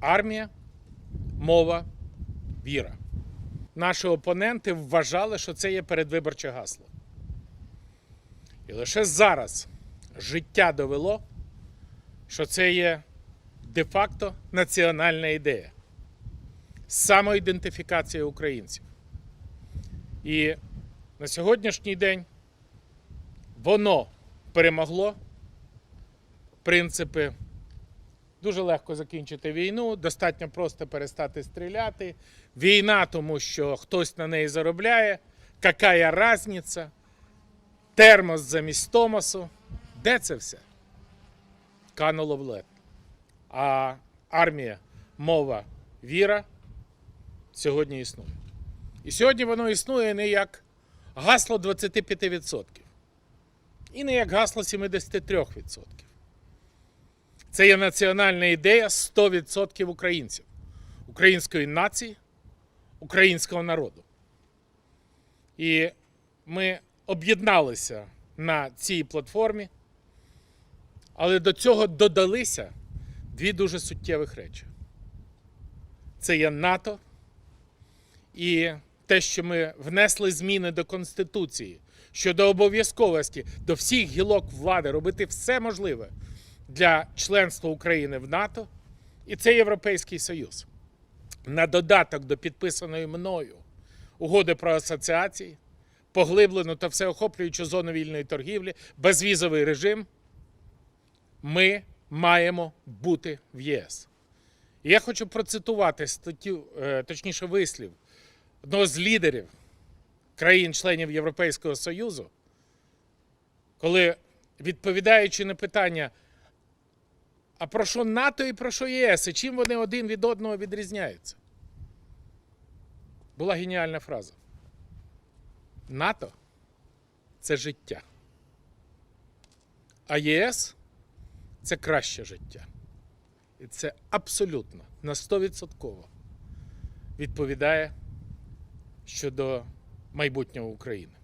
армія, мова, віра. Наші опоненти вважали, що це є передвиборче гасло. І лише зараз життя довело, що це є де-факто національна ідея, самоідентифікація українців. І на сьогоднішній день воно перемогло принципи. Дуже легко закінчити війну, достатньо просто перестати стріляти. Війна, тому що хтось на неї заробляє. Какая разниця? Термос замість Томасу. Де це все? Кануло в лед. А армія, мова, віра сьогодні існує. І сьогодні воно існує не як гасло 25%, і не як гасло 73%. Це є національна ідея 100% українців, української нації, українського народу. І ми об'єдналися на цій платформі, але до цього додалися дві дуже суттєвих речі: це є НАТО і те, що ми внесли зміни до Конституції щодо обов'язковості до всіх гілок влади робити все можливе для членства України в НАТО, і це Європейський Союз. На додаток до підписаної мною угоди про асоціації, поглиблену та всеохоплюючу зону вільної торгівлі, безвізовий режим, ми маємо бути в ЄС. І я хочу процитувати статтю, е, точніше, вислів одного з лідерів країн-членів Європейського Союзу, коли, відповідаючи на питання, а про що НАТО і про що ЄС, і чим вони один від одного відрізняються? Була геніальна фраза. НАТО це життя. А ЄС це краще життя. І це абсолютно на 100% відповідає щодо майбутнього України.